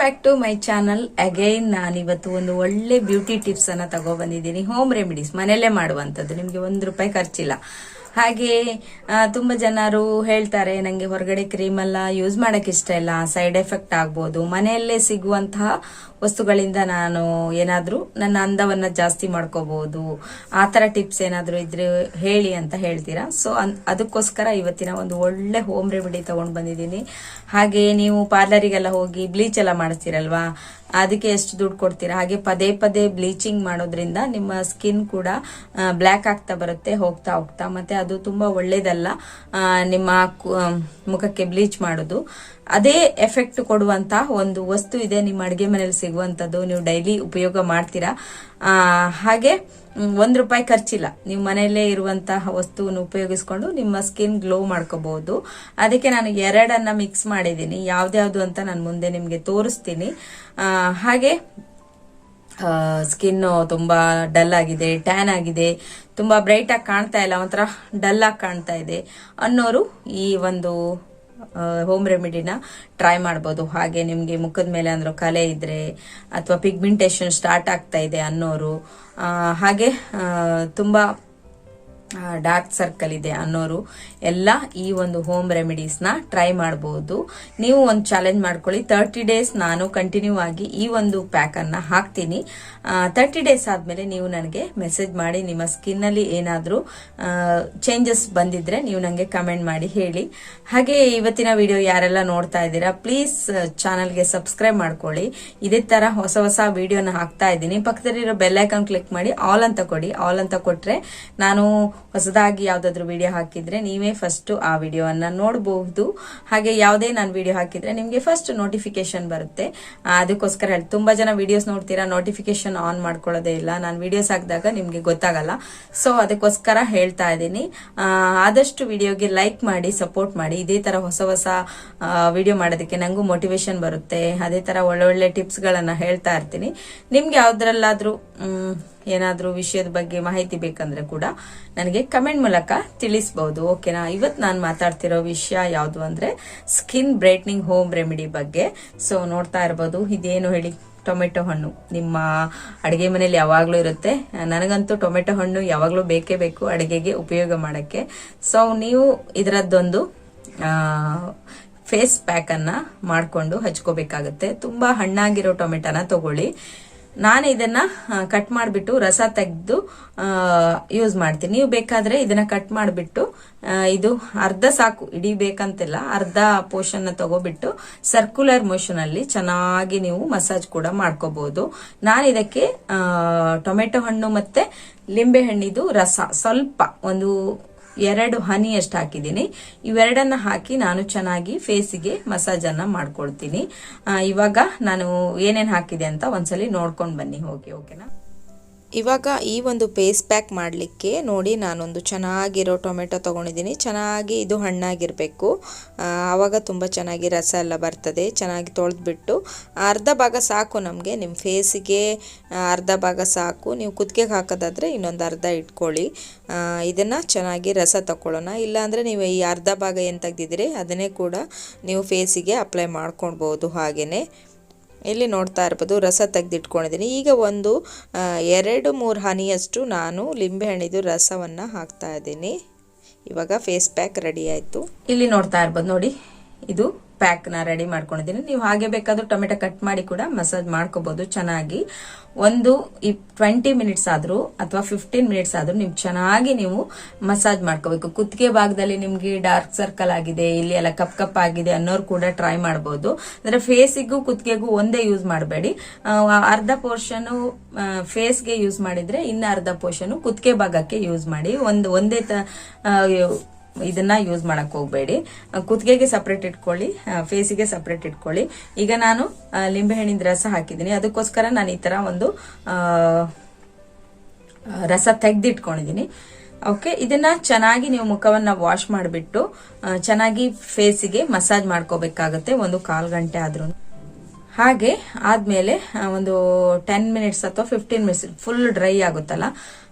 Back to my channel again ನಾನಿವತ್ತು ಒಂದು ಒಳ್ಳೆ ಬ್ಯೂಟಿ ಟಿಪ್ಸ್ ಅನ್ನ ತಗೊಬಂದಿದ್ದೀನಿ ಹೋಮ್ ರೆಮಿಡೀಸ್ ಮನೆಯಲ್ಲೇ ಮಾಡುವಂಥದ್ದು. ನಿಮಗೆ ಒಂದು ರೂಪಾಯಿ ಖರ್ಚಿಲ್ಲ. ಹಾಗೆ ತುಂಬಾ ಜನರು ಹೇಳ್ತಾರೆ, ನಂಗೆ ಹೊರಗಡೆ ಕ್ರೀಮ್ ಎಲ್ಲ ಯೂಸ್ ಮಾಡಕ್ ಇಷ್ಟ ಇಲ್ಲ ಸೈಡ್ ಎಫೆಕ್ಟ್ ಆಗ್ಬೋದು. ಮನೆಯಲ್ಲೇ ಸಿಗುವಂತಹ ವಸ್ತುಗಳಿಂದ ನಾನು ಏನಾದ್ರೂ ನನ್ನ ಅಂದವನ್ನ ಜಾಸ್ತಿ ಮಾಡ್ಕೋಬಹುದು ಆ ತರ ಟಿಪ್ಸ್ ಏನಾದ್ರೂ ಇದ್ರೆ ಹೇಳಿ ಅಂತ ಹೇಳ್ತೀರಾ? ಸೊ ಅದಕ್ಕೋಸ್ಕರ ಇವತ್ತಿನ ಒಂದು ಒಳ್ಳೆ ಹೋಮ್ ರೆಮಿಡಿ ತಗೊಂಡ್ ಬಂದಿದ್ದೀನಿ. ಹಾಗೆ ನೀವು ಪಾರ್ಲರಿಗೆಲ್ಲ ಹೋಗಿ ಬ್ಲೀಚ್ ಎಲ್ಲ ಮಾಡಿಸ್ತೀರಲ್ವಾ? ಅದಕ್ಕೆ ಎಷ್ಟು ದುಡ್ಡು ಕೊಡ್ತೀರಾ? ಹಾಗೆ ಪದೇ ಪದೇ ಬ್ಲೀಚಿಂಗ್ ಮಾಡೋದ್ರಿಂದ ನಿಮ್ಮ ಸ್ಕಿನ್ ಕೂಡ ಬ್ಲ್ಯಾಕ್ ಆಗ್ತಾ ಬರುತ್ತೆ, ಹೋಗ್ತಾ ಹೋಗ್ತಾ. ಮತ್ತೆ ಅದು ತುಂಬಾ ಒಳ್ಳೇದಲ್ಲ. ನಿಮ್ಮ ಮುಖಕ್ಕೆ ಬ್ಲೀಚ್ ಮಾಡೋದು. ಅದೇ ಎಫೆಕ್ಟ್ ಕೊಡುವಂತ ಒಂದು ವಸ್ತು ಇದೆ ನಿಮ್ಮ ಅಡುಗೆ ಮನೇಲಿ ಸಿಗುವಂತದ್ದು. ನೀವು ಡೈಲಿ ಉಪಯೋಗ ಮಾಡ್ತೀರಾ. ಹಾಗೆ ಒಂದು ಒಂದ್ ರೂಪಾಯಿ ಖರ್ಚಿಲ್ಲ. ನೀವು ಮನೆಯಲ್ಲೇ ಇರುವಂತಹ ವಸ್ತುವನ್ನು ಉಪಯೋಗಿಸ್ಕೊಂಡು ನಿಮ್ಮ ಸ್ಕಿನ್ ಗ್ಲೋ ಮಾಡ್ಕೋಬಹುದು. ಅದಕ್ಕೆ ನಾನು ಎರಡನ್ನ ಮಿಕ್ಸ್ ಮಾಡಿದ್ದೀನಿ. ಯಾವ್ದ್ಯಾವ್ದು ಅಂತ ನಾನು ಮುಂದೆ ನಿಮ್ಗೆ ತೋರಿಸ್ತೀನಿ. ಹಾಗೆ ಸ್ಕಿನ್ ತುಂಬಾ ಡಲ್ ಆಗಿದೆ ಟ್ಯಾನ್ ಆಗಿದೆ, ತುಂಬಾ ಬ್ರೈಟ್ ಆಗಿ ಕಾಣ್ತಾ ಇಲ್ಲ, ಒಂಥರ ಡಲ್ ಆಗಿ ಕಾಣ್ತಾ ಇದೆ ಅನ್ನೋರು ಈ ಒಂದು ಹೋಮ್ ರೆಮಿಡಿನ ಟ್ರೈ ಮಾಡ್ಬೋದು. ಹಾಗೆ ನಿಮಗೆ ಮುಖದ ಮೇಲೆ ಅಂದ್ರೆ ಕಲೆ ಇದ್ರೆ ಅಥವಾ ಪಿಗ್ಮೆಂಟೇಷನ್ ಸ್ಟಾರ್ಟ್ ಆಗ್ತಾ ಇದೆ ಅನ್ನೋರು ಹಾಗೆ ತುಂಬಾ ಡಾರ್ಕ್ ಸರ್ಕಲ್ ಇದೆ ಅನ್ನೋರು ಎಲ್ಲ ಈ ಒಂದು ಹೋಮ್ ರೆಮಿಡೀಸ್ನ ಟ್ರೈ ಮಾಡಬಹುದು ನೀವು ಒಂದು ಚಾಲೆಂಜ್ ಮಾಡ್ಕೊಳ್ಳಿ. ತರ್ಟಿ ಡೇಸ್ ನಾನು ಕಂಟಿನ್ಯೂ ಆಗಿ ಈ ಒಂದು ಪ್ಯಾಕನ್ನು ಹಾಕ್ತೀನಿ. ತರ್ಟಿ ಡೇಸ್ ಆದ್ಮೇಲೆ ನೀವು ನನಗೆ ಮೆಸೇಜ್ ಮಾಡಿ, ನಿಮ್ಮ ಸ್ಕಿನ್ ಏನಾದರೂ ಚೇಂಜಸ್ ಬಂದಿದ್ರೆ ನೀವು ನನಗೆ ಕಮೆಂಟ್ ಮಾಡಿ ಹೇಳಿ. ಹಾಗೆ ಇವತ್ತಿನ ವಿಡಿಯೋ ಯಾರೆಲ್ಲ ನೋಡ್ತಾ ಇದ್ದೀರಾ ಪ್ಲೀಸ್ ಚಾನಲ್ಗೆ ಸಬ್ಸ್ಕ್ರೈಬ್ ಮಾಡ್ಕೊಳ್ಳಿ. ಇದೇ ತರ ಹೊಸ ಹೊಸ ವಿಡಿಯೋನ ಹಾಕ್ತಾ ಇದ್ದೀನಿ. ಪಕ್ಕದಲ್ಲಿರೋ ಬೆಲ್ ಐಕಾನ್ ಕ್ಲಿಕ್ ಮಾಡಿ ಆಲ್ ಅಂತ ಕೊಡಿ. ಆಲ್ ಅಂತ ಕೊಟ್ಟರೆ ನಾನು ಹೊಸದಾಗಿ ಯಾವ್ದಾದ್ರು ವಿಡಿಯೋ ಹಾಕಿದ್ರೆ ನೀವೇ ಫಸ್ಟ್ ಆ ವಿಡಿಯೋವನ್ನ ನೋಡಬಹುದು. ಹಾಗೆ ಯಾವುದೇ ನಾನು ವಿಡಿಯೋ ಹಾಕಿದ್ರೆ ನಿಮ್ಗೆ ಫಸ್ಟ್ ನೋಟಿಫಿಕೇಶನ್ ಬರುತ್ತೆ. ಅದಕ್ಕೋಸ್ಕರ ಹೇಳಿ, ತುಂಬಾ ಜನ ವಿಡಿಯೋಸ್ ನೋಡ್ತೀರಾ ನೋಟಿಫಿಕೇಶನ್ ಆನ್ ಮಾಡ್ಕೊಳ್ಳೋದೇ ಇಲ್ಲ. ನಾನು ವಿಡಿಯೋಸ್ ಹಾಕಿದಾಗ ನಿಮ್ಗೆ ಗೊತ್ತಾಗಲ್ಲ. ಸೊ ಅದಕ್ಕೋಸ್ಕರ ಹೇಳ್ತಾ ಇದ್ದೀನಿ. ಆದಷ್ಟು ವಿಡಿಯೋಗೆ ಲೈಕ್ ಮಾಡಿ ಸಪೋರ್ಟ್ ಮಾಡಿ. ಇದೇ ತರ ಹೊಸ ಹೊಸ ವಿಡಿಯೋ ಮಾಡೋದಕ್ಕೆ ನಂಗೂ ಮೋಟಿವೇಶನ್ ಬರುತ್ತೆ. ಅದೇ ತರ ಒಳ್ಳೊಳ್ಳೆ ಟಿಪ್ಸ್ ಗಳನ್ನ ಹೇಳ್ತಾ ಇರ್ತೀನಿ. ನಿಮ್ಗೆ ಯಾವ್ದ್ರಲ್ಲಾದ್ರೂ ಏನಾದ್ರೂ ವಿಷಯದ ಬಗ್ಗೆ ಮಾಹಿತಿ ಬೇಕಂದ್ರೆ ಕೂಡ ನನಗೆ ಕಮೆಂಟ್ ಮೂಲಕ ತಿಳಿಸಬಹುದು ಓಕೆನಾ? ಇವತ್ತು ನಾನು ಮಾತಾಡ್ತಿರೋ ವಿಷಯ ಯಾವುದು ಅಂದ್ರೆ ಸ್ಕಿನ್ ಬ್ರೈಟ್ನಿಂಗ್ ಹೋಮ್ ರೆಮಿಡಿ ಬಗ್ಗೆ. ಸೊ ನೋಡ್ತಾ ಇರ್ಬೋದು. ಇದೇನು ಹೇಳಿ? ಟೊಮೆಟೊ ಹಣ್ಣು. ನಿಮ್ಮ ಅಡುಗೆ ಮನೇಲಿ ಯಾವಾಗಲೂ ಇರುತ್ತೆ. ನನಗಂತೂ ಟೊಮೆಟೊ ಹಣ್ಣು ಯಾವಾಗಲೂ ಬೇಕೇ ಬೇಕು ಅಡುಗೆಗೆ ಉಪಯೋಗ ಮಾಡಕ್ಕೆ. ಸೊ ನೀವು ಇದರದ್ದೊಂದು ಫೇಸ್ ಪ್ಯಾಕ್ ಅನ್ನ ಮಾಡ್ಕೊಂಡು ಹಚ್ಕೋಬೇಕಾಗುತ್ತೆ. ತುಂಬಾ ಹಣ್ಣಾಗಿರೋ ಟೊಮೆಟೊನ ತಗೊಳ್ಳಿ. ನಾನು ಇದನ್ನ ಕಟ್ ಮಾಡಿಬಿಟ್ಟು ರಸ ತೆಗೆದು ಯೂಸ್ ಮಾಡ್ತೀನಿ. ನೀವು ಬೇಕಾದ್ರೆ ಇದನ್ನ ಕಟ್ ಮಾಡಿಬಿಟ್ಟು ಇದು ಅರ್ಧ ಸಾಕು, ಇಡೀ ಬೇಕಂತಿಲ್ಲ, ಅರ್ಧ ಪೋರ್ಷನ್ ತಗೋಬಿಟ್ಟು ಸರ್ಕ್ಯುಲರ್ ಮೋಷನ್ ಅಲ್ಲಿ ಚೆನ್ನಾಗಿ ನೀವು ಮಸಾಜ್ ಕೂಡ ಮಾಡ್ಕೋಬಹುದು ನಾನು ಇದಕ್ಕೆ ಟೊಮೆಟೊ ಹಣ್ಣು ಮತ್ತೆ ಲಿಂಬೆ ಹಣ್ಣಿದು ರಸ, ಸ್ವಲ್ಪ ಒಂದು ಎರಡು ಹನಿಯಷ್ಟು ಹಾಕಿದ್ದೀನಿ. ಇವೆರಡನ್ನ ಹಾಕಿ ನಾನು ಚೆನ್ನಾಗಿ ಫೇಸಿಗೆ ಮಸಾಜ್ ಅನ್ನ ಮಾಡ್ಕೊಳ್ತೀನಿ. ಇವಾಗ ನಾನು ಏನೇನ್ ಹಾಕಿದೆ ಅಂತ ಒಂದ್ಸಲಿ ನೋಡ್ಕೊಂಡ್ ಬನ್ನಿ. ಹೋಗಿ ಓಕೆನಾ ಇವಾಗ ಈ ಒಂದು ಪೇಸ್ಟ್ ಪ್ಯಾಕ್ ಮಾಡಲಿಕ್ಕೆ ನೋಡಿ ನಾನೊಂದು ಚೆನ್ನಾಗಿರೋ ಟೊಮೆಟೊ ತೊಗೊಂಡಿದ್ದೀನಿ. ಚೆನ್ನಾಗಿ ಇದು ಹಣ್ಣಾಗಿರಬೇಕು. ಆವಾಗ ತುಂಬ ಚೆನ್ನಾಗಿ ರಸ ಎಲ್ಲ ಬರ್ತದೆ. ಚೆನ್ನಾಗಿ ತೊಳೆದ್ಬಿಟ್ಟು ಅರ್ಧ ಭಾಗ ಸಾಕು ನಮಗೆ. ನಿಮ್ಮ ಫೇಸಿಗೆ ಅರ್ಧ ಭಾಗ ಸಾಕು. ನೀವು ಕುದಿಗೆ ಹಾಕೋದಾದರೆ ಇನ್ನೊಂದು ಅರ್ಧ ಇಟ್ಕೊಳ್ಳಿ. ಇದನ್ನು ಚೆನ್ನಾಗಿ ರಸ ತಗೊಳ್ಳೋಣ ಇಲ್ಲಾಂದರೆ ನೀವು ಈ ಅರ್ಧ ಭಾಗ ಏನು ತೆಗ್ದಿದ್ದೀರಿ, ಅದನ್ನೇ ಕೂಡ ನೀವು ಫೇಸಿಗೆ ಅಪ್ಲೈ ಮಾಡ್ಕೊಳ್ಬೋದು ಹಾಗೆಯೇ ಇಲ್ಲಿ ನೋಡ್ತಾ ಇರ್ಬೋದು, ರಸ ತೆಗೆದಿಟ್ಕೊಂಡಿದ್ದೀನಿ. ಈಗ ಒಂದು ಎರಡು, ಮೂರು ಹನಿಯಷ್ಟು ನಾನು ಲಿಂಬೆಹಣ್ಣಿದು ರಸವನ್ನು ಹಾಕ್ತಾ ಇದ್ದೀನಿ. ಇವಾಗ ಫೇಸ್ ಪ್ಯಾಕ್ ರೆಡಿ ಆಯಿತು. ಇಲ್ಲಿ ನೋಡ್ತಾ ಇರ್ಬೋದು ನೋಡಿ, ಇದು ಪ್ಯಾಕ್ನ ರೆಡಿ ಮಾಡ್ಕೊಂಡಿದ್ದೀನಿ. ನೀವು ಹಾಗೆ ಬೇಕಾದ್ರೂ ಟೊಮೆಟೊ ಕಟ್ ಮಾಡಿ ಕೂಡ ಮಸಾಜ್ ಮಾಡ್ಕೋಬಹುದು ಚೆನ್ನಾಗಿ. ಒಂದು ಈ ಟ್ವೆಂಟಿ ಮಿನಿಟ್ಸ್ ಆದ್ರೂ ಅಥವಾ ಫಿಫ್ಟೀನ್ ಮಿನಿಟ್ಸ್ ಆದ್ರೂ ನಿಮ್ಗೆ ಚೆನ್ನಾಗಿ ನೀವು ಮಸಾಜ್ ಮಾಡ್ಕೋಬೇಕು. ಕುತ್ತಿಗೆ ಭಾಗದಲ್ಲಿ ನಿಮ್ಗೆ ಡಾರ್ಕ್ ಸರ್ಕಲ್ ಆಗಿದೆ, ಇಲ್ಲಿ ಎಲ್ಲ ಕಪ್ ಕಪ್ ಆಗಿದೆ ಅನ್ನೋರು ಕೂಡ ಟ್ರೈ ಮಾಡಬಹುದು ಅಂದ್ರೆ ಫೇಸಿಗೂ ಕುತ್ತಿಗೆಗೂ ಒಂದೇ ಯೂಸ್ ಮಾಡಬೇಡಿ. ಅರ್ಧ ಪೋರ್ಷನ್ ಫೇಸ್ಗೆ ಯೂಸ್ ಮಾಡಿದ್ರೆ ಇನ್ನ ಅರ್ಧ ಪೋರ್ಷನ್ ಕುತ್ತಿಗೆ ಭಾಗಕ್ಕೆ ಯೂಸ್ ಮಾಡಿ. ಒಂದು, ಒಂದೇ ತ ಇದನ್ನ ಯೂಸ್ ಮಾಡಕ್ ಹೋಗ್ಬೇಡಿ. ಕುತ್ತಿಗೆಗೆ ಸಪ್ರೇಟ್ ಇಟ್ಕೊಳ್ಳಿ ಫೇಸಿಗೆ ಸಪ್ರೇಟ್ ಇಟ್ಕೊಳ್ಳಿ. ಈಗ ನಾನು ಲಿಂಬೆಹಣ್ಣಿನ ರಸ ಹಾಕಿದ್ದೀನಿ. ಅದಕ್ಕೋಸ್ಕರ ನಾನು ಈ ತರ ಒಂದು ರಸ ತೆಗೆದಿಟ್ಕೊಂಡಿದ್ದೀನಿ. ಓಕೆ ಇದನ್ನ ಚೆನ್ನಾಗಿ ನೀವು ಮುಖವನ್ನ ವಾಶ್ ಮಾಡಿಬಿಟ್ಟು ಚೆನ್ನಾಗಿ ಫೇಸಿಗೆ ಮಸಾಜ್ ಮಾಡ್ಕೋಬೇಕಾಗತ್ತೆ ಒಂದು ಕಾಲ್ ಗಂಟೆ ಆದ್ರೂ. ಹಾಗೆ ಆದ್ಮೇಲೆ ಒಂದು ಟೆನ್ ಮಿನಿಟ್ಸ್ ಅಥವಾ ಫಿಫ್ಟೀನ್ ಮಿನಿಟ್ಸ್ ಫುಲ್ ಡ್ರೈ ಆಗುತ್ತಲ್ಲ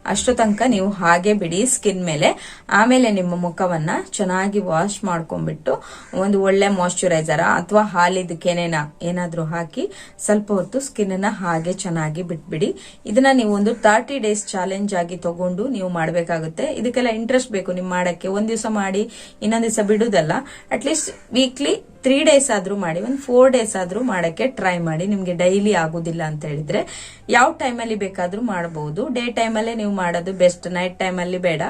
ಅಷ್ಟು ತನಕ ನೀವು ಹಾಗೆ ಬಿಡಿ ಸ್ಕಿನ್ ಮೇಲೆ. ಆಮೇಲೆ ನಿಮ್ಮ ಮುಖವನ್ನ ಚೆನ್ನಾಗಿ ವಾಶ್ ಮಾಡ್ಕೊಂಡ್ಬಿಟ್ಟು ಒಂದು ಒಳ್ಳೆ ಮಾಯಶ್ಚರೈಸರ್ ಅಥವಾ ಹಾಲಿದ ಕೆನೆನ ಏನಾದ್ರೂ ಹಾಕಿ ಸ್ವಲ್ಪ ಹೊತ್ತು ಸ್ಕಿನ್ ಅನ್ನ ಹಾಗೆ ಚೆನ್ನಾಗಿ ಬಿಟ್ಬಿಡಿ. ಇದನ್ನ ನೀವು ಒಂದು ತರ್ಟಿ ಡೇಸ್ ಚಾಲೆಂಜ್ ಆಗಿ ತಗೊಂಡು ನೀವು ಮಾಡಬೇಕಾಗುತ್ತೆ. ಇದಕ್ಕೆಲ್ಲ ಇಂಟ್ರೆಸ್ಟ್ ಬೇಕು ನಿಮ್ ಮಾಡಕ್ಕೆ. ಒಂದ್ ದಿವಸ ಮಾಡಿ, ಇನ್ನೊಂದ್ ದಿವಸ ಬಿಡುದಲ್ಲ. At least weekly three days ಆದ್ರೂ ಮಾಡಿ, ಒಂದು ಫೋರ್ ಡೇಸ್ ಆದ್ರೂ ಮಾಡಕ್ಕೆ ಟ್ರೈ ಮಾಡಿ. ನಿಮ್ಗೆ ಡೈಲಿ ಆಗುದಿಲ್ಲ ಅಂತ ಹೇಳಿದ್ರೆ, ಯಾವ ಟೈಮಲ್ಲಿ ಬೇಕಾದ್ರೂ ಮಾಡಬಹುದು ಡೇ ಟೈಮಲ್ಲೇ ನೀವು ಮಾಡೋದು ಬೆಸ್ಟ್ ನೈಟ್ ಟೈಮಲ್ಲಿ ಬೇಡ.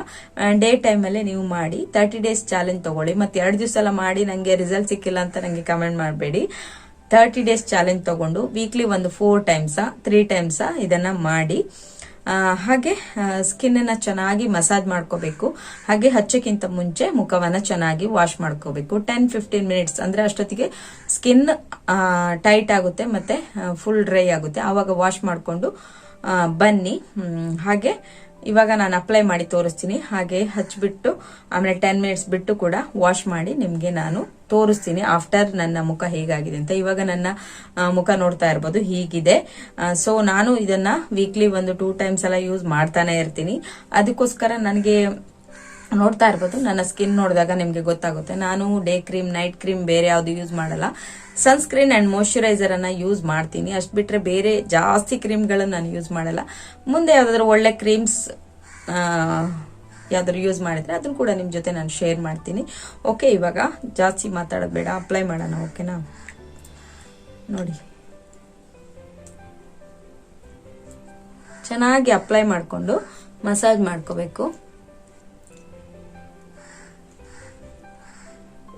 ಡೇ ಟೈಮಲ್ಲೇ ನೀವು ಮಾಡಿ. ತರ್ಟಿ ಡೇಸ್ ಚಾಲೆಂಜ್ ತಗೊಳ್ಳಿ. ಮತ್ತೆ ಎರಡು ದಿವಸ ಎಲ್ಲ ಮಾಡಿ ನಂಗೆ ರಿಸಲ್ಟ್ ಸಿಕ್ಕಿಲ್ಲ ಅಂತ ನಂಗೆ ಕಮೆಂಟ್ ಮಾಡಬೇಡಿ. ತರ್ಟಿ ಡೇಸ್ ಚಾಲೆಂಜ್ ತಗೊಂಡು ವೀಕ್ಲಿ ಒಂದು ಫೋರ್ ಟೈಮ್ಸ ತ್ರೀ ಟೈಮ್ಸ ಇದನ್ನ ಮಾಡಿ. ಹಾಗೆ ಸ್ಕಿನ್ ಅನ್ನ ಚೆನ್ನಾಗಿ ಮಸಾಜ್ ಮಾಡ್ಕೋಬೇಕು. ಹಾಗೆ ಹಚ್ಚಕ್ಕಿಂತ ಮುಂಚೆ ಮುಖವನ್ನ ಚೆನ್ನಾಗಿ ವಾಶ್ ಮಾಡ್ಕೋಬೇಕು. ಟೆನ್ ಫಿಫ್ಟೀನ್ ಮಿನಿಟ್ಸ್ ಅಂದ್ರೆ ಅಷ್ಟೊತ್ತಿಗೆ ಸ್ಕಿನ್ ಟೈಟ್ ಆಗುತ್ತೆ ಮತ್ತೆ ಫುಲ್ ಡ್ರೈ ಆಗುತ್ತೆ. ಆವಾಗ ವಾಶ್ ಮಾಡ್ಕೊಂಡು ಬನ್ನಿ. ಹಾಗೆ ಇವಾಗ ನಾನು ಅಪ್ಲೈ ಮಾಡಿ ತೋರಿಸ್ತೀನಿ. ಹಾಗೆ ಹಚ್ಚಿಬಿಟ್ಟು ಆಮೇಲೆ ಟೆನ್ ಮಿನಿಟ್ಸ್ ಬಿಟ್ಟು ಕೂಡ ವಾಶ್ ಮಾಡಿ ನಿಮಗೆ ನಾನು ತೋರಿಸ್ತೀನಿ. ಆಫ್ಟರ್ ನನ್ನ ಮುಖ ಹೇಗಾಗಿದೆ ಅಂತ. ಇವಾಗ ನನ್ನ ಮುಖ ನೋಡ್ತಾ ಇರ್ಬೋದು. ಹೀಗಿದೆ. ಸೊ ನಾನು ಇದನ್ನ ವೀಕ್ಲಿ ಒಂದು ಟೂ ಟೈಮ್ಸ್ ಎಲ್ಲ ಯೂಸ್ ಮಾಡ್ತಾನೆ ಇರ್ತೀನಿ. ಅದಕ್ಕೋಸ್ಕರ ನನಗೆ ನೋಡ್ತಾ ಇರ್ಬೋದು. ನನ್ನ ಸ್ಕಿನ್ ನೋಡಿದಾಗ ನಿಮಗೆ ಗೊತ್ತಾಗುತ್ತೆ. ನಾನು ಡೇ ಕ್ರೀಮ್ ನೈಟ್ ಕ್ರೀಮ್ ಬೇರೆ ಯಾವುದು ಯೂಸ್ ಮಾಡಲ್ಲ. ಸನ್ಸ್ಕ್ರೀನ್ ಆ್ಯಂಡ್ ಅನ್ನ ಯೂಸ್ ಮಾಡ್ತೀನಿ. ಅಷ್ಟು ಬಿಟ್ಟರೆ ಬೇರೆ ಜಾಸ್ತಿ ಕ್ರೀಮ್ಗಳನ್ನು ನಾನು ಯೂಸ್ ಮಾಡಲ್ಲ. ಮುಂದೆ ಯಾವುದಾದ್ರೂ ಒಳ್ಳೆ ಕ್ರೀಮ್ಸ್ ಯಾವ್ದಾದ್ರು ಯೂಸ್ ಮಾಡಿದರೆ ಅದನ್ನು ಕೂಡ ನಿಮ್ಮ ಜೊತೆ ನಾನು ಶೇರ್ ಮಾಡ್ತೀನಿ. ಓಕೆ ಇವಾಗ ಜಾಸ್ತಿ ಮಾತಾಡೋದು ಬೇಡ. ಅಪ್ಲೈ ಮಾಡೋಣ ಓಕೆನಾ ನೋಡಿ. ಚೆನ್ನಾಗಿ ಅಪ್ಲೈ ಮಾಡಿಕೊಂಡು ಮಸಾಜ್ ಮಾಡ್ಕೋಬೇಕು.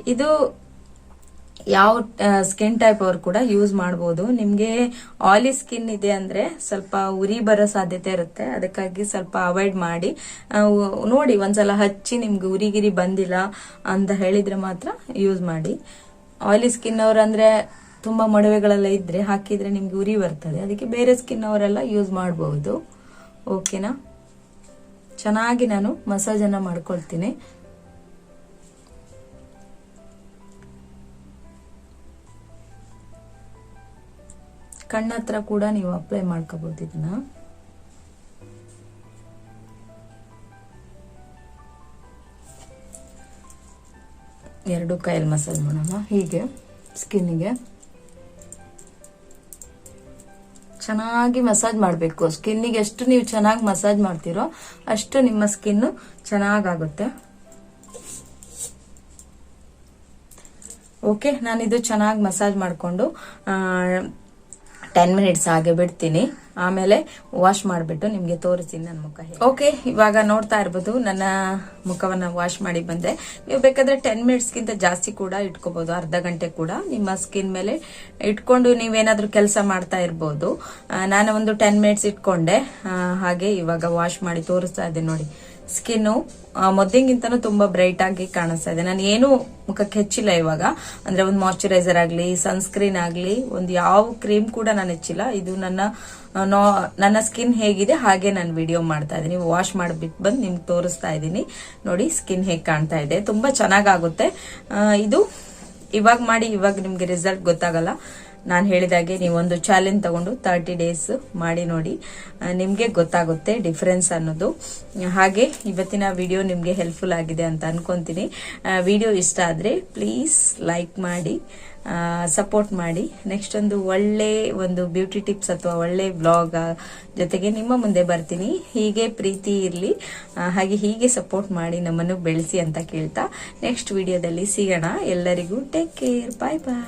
ಇದು ಯಾವ ಸ್ಕಿನ್ ಟೈಪ್ ಅವ್ರು ಕೂಡ ಯೂಸ್ ಮಾಡಬಹುದು ನಿಮ್ಗೆ ಆಯಿಲಿ ಸ್ಕಿನ್ ಇದೆ ಅಂದ್ರೆ ಸ್ವಲ್ಪ ಉರಿ ಬರೋ ಸಾಧ್ಯತೆ ಇರುತ್ತೆ. ಅದಕ್ಕಾಗಿ ಸ್ವಲ್ಪ ಅವಾಯ್ಡ್ ಮಾಡಿ. ನೋಡಿ, ಒಂದ್ಸಲ ಹಚ್ಚಿ ನಿಮ್ಗೆ ಉರಿಗಿರಿ ಬಂದಿಲ್ಲ ಅಂತ ಹೇಳಿದ್ರೆ ಮಾತ್ರ ಯೂಸ್ ಮಾಡಿ. ಆಯಿಲಿ ಸ್ಕಿನ್ ಅವ್ರು ಅಂದ್ರೆ ತುಂಬಾ ಮೊಡವೆಗಳೆಲ್ಲ ಇದ್ರೆ ಹಾಕಿದ್ರೆ ನಿಮ್ಗೆ ಉರಿ ಬರ್ತದೆ. ಅದಕ್ಕೆ ಬೇರೆ ಸ್ಕಿನ್ ಅವರೆಲ್ಲ ಯೂಸ್ ಮಾಡಬಹುದು ಓಕೆನಾ ಚೆನ್ನಾಗಿ ನಾನು ಮಸಾಜ್ ಅನ್ನ ಮಾಡ್ಕೊಳ್ತೀನಿ. ಕಣ್ಣತ್ರ ಕೂಡ ನೀವು ಅಪ್ಲೈ ಮಾಡ್ಕೋಬಹುದು ಇದನ್ನ. ಎರಡು ಕೈಯಲ್ಲಿ ಮಸಾಜ್ ಮಾಡೋಣ. ಹೀಗೆ ಸ್ಕಿನ್ನಿಗೆ ಚೆನ್ನಾಗಿ ಮಸಾಜ್ ಮಾಡಬೇಕು. ಸ್ಕಿನ್ನಿಗೆ ಎಷ್ಟು ನೀವು ಚೆನ್ನಾಗಿ ಮಸಾಜ್ ಮಾಡ್ತೀರೋ ಅಷ್ಟು ನಿಮ್ಮ ಸ್ಕಿನ್ ಚೆನ್ನಾಗಾಗುತ್ತೆ. ಓಕೆ ನಾನಿದು ಚೆನ್ನಾಗಿ ಮಸಾಜ್ ಮಾಡಿಕೊಂಡು ಟೆನ್ ಮಿನಿಟ್ಸ್ ಹಾಗೆ ಬಿಡ್ತೀನಿ. ಆಮೇಲೆ ವಾಶ್ ಮಾಡಿಬಿಟ್ಟು ನಿಮಗೆ ತೋರಿಸ್ತೀನಿ ನನ್ನ ಮುಖ ಓಕೆ ಇವಾಗ ನೋಡ್ತಾ ಇರ್ಬೋದು, ನನ್ನ ಮುಖವನ್ನು ವಾಶ್ ಮಾಡಿ ಬಂದೆ. ನೀವು ಬೇಕಾದ್ರೆ ಟೆನ್ ಮಿನಿಟ್ಸ್ಗಿಂತ ಜಾಸ್ತಿ ಕೂಡ ಇಟ್ಕೋಬೋದು, ಅರ್ಧ ಗಂಟೆ ಕೂಡ. ನಿಮ್ಮ ಸ್ಕಿನ್ ಮೇಲೆ ಇಟ್ಕೊಂಡು ನೀವೇನಾದ್ರೂ ಕೆಲಸ ಮಾಡ್ತಾ ಇರ್ಬೋದು. ನಾನು ಒಂದು ಟೆನ್ ಮಿನಿಟ್ಸ್ ಇಟ್ಕೊಂಡೆ. ಹಾಗೆ ಇವಾಗ ವಾಶ್ ಮಾಡಿ ತೋರಿಸ್ತಾ ಇದ್ದೆ ನೋಡಿ. ಸ್ಕಿನ್ನು ಮೊದಲಿಗಿಂತನೂ ತುಂಬಾ ಬ್ರೈಟ್ ಆಗಿ ಕಾಣಿಸ್ತಾ ಇದೆ. ನಾನು ಏನು ಮುಖಕ್ಕೆ ಹೆಚ್ಚಿಲ್ಲ ಇವಾಗ. ಅಂದ್ರೆ ಒಂದು ಮಾಯಶ್ಚರೈಸರ್ ಆಗಲಿ, ಸನ್ಸ್ಕ್ರೀನ್ ಆಗಲಿ, ಒಂದು ಯಾವ ಕ್ರೀಮ್ ಕೂಡ ನಾನು ಹೆಚ್ಚಿಲ್ಲ. ಇದು ನನ್ನ ನನ್ನ ಸ್ಕಿನ್ ಹೇಗಿದೆ, ಹಾಗೆ ನಾನು ವಿಡಿಯೋ ಮಾಡ್ತಾ ಇದ್ದೀನಿ. ವಾಶ್ ಮಾಡಿಬಿಟ್ಟು ಬಂದು ನಿಮ್ಗೆ ತೋರಿಸ್ತಾ ಇದ್ದೀನಿ. ನೋಡಿ, ಸ್ಕಿನ್ ಹೇಗೆ ಕಾಣ್ತಾ ಇದೆ. ತುಂಬಾ ಚೆನ್ನಾಗಾಗುತ್ತೆ. ಇದು ಇವಾಗ ಮಾಡಿ, ಇವಾಗ ನಿಮ್ಗೆ ರಿಸಲ್ಟ್ ಗೊತ್ತಾಗಲ್ಲ. ನಾನು ಹೇಳಿದಾಗೆ ನೀವು ಒಂದು ಚಾಲೆಂಜ್ ತಗೊಂಡು ತರ್ಟಿ ಡೇಸ್ ಮಾಡಿ ನೋಡಿ. ನಿಮಗೆ ಗೊತ್ತಾಗುತ್ತೆ ಡಿಫ್ರೆನ್ಸ್ ಅನ್ನೋದು. ಹಾಗೆ ಇವತ್ತಿನ ವಿಡಿಯೋ ನಿಮಗೆ ಹೆಲ್ಪ್ಫುಲ್ ಆಗಿದೆ ಅಂತ ಅನ್ಕೊಂತೀನಿ. ವಿಡಿಯೋ ಇಷ್ಟ ಆದರೆ ಪ್ಲೀಸ್ ಲೈಕ್ ಮಾಡಿ ಸಪೋರ್ಟ್ ಮಾಡಿ. ನೆಕ್ಸ್ಟ್ ಒಂದು ಒಳ್ಳೆ ಒಂದು ಬ್ಯೂಟಿ ಟಿಪ್ಸ್ ಅಥವಾ ಒಳ್ಳೆ ಬ್ಲಾಗ್ ಜೊತೆಗೆ ನಿಮ್ಮ ಮುಂದೆ ಬರ್ತೀನಿ. ಹೀಗೆ ಪ್ರೀತಿ ಇರಲಿ. ಹಾಗೆ ಹೀಗೆ ಸಪೋರ್ಟ್ ಮಾಡಿ ನಮ್ಮನ್ನು ಬೆಳೆಸಿ ಅಂತ ಕೇಳ್ತಾ. ನೆಕ್ಸ್ಟ್ ವಿಡಿಯೋದಲ್ಲಿ ಸಿಗೋಣ. ಎಲ್ಲರಿಗೂ ಟೇಕ್ ಕೇರ್ ಬಾಯ್ ಬಾಯ್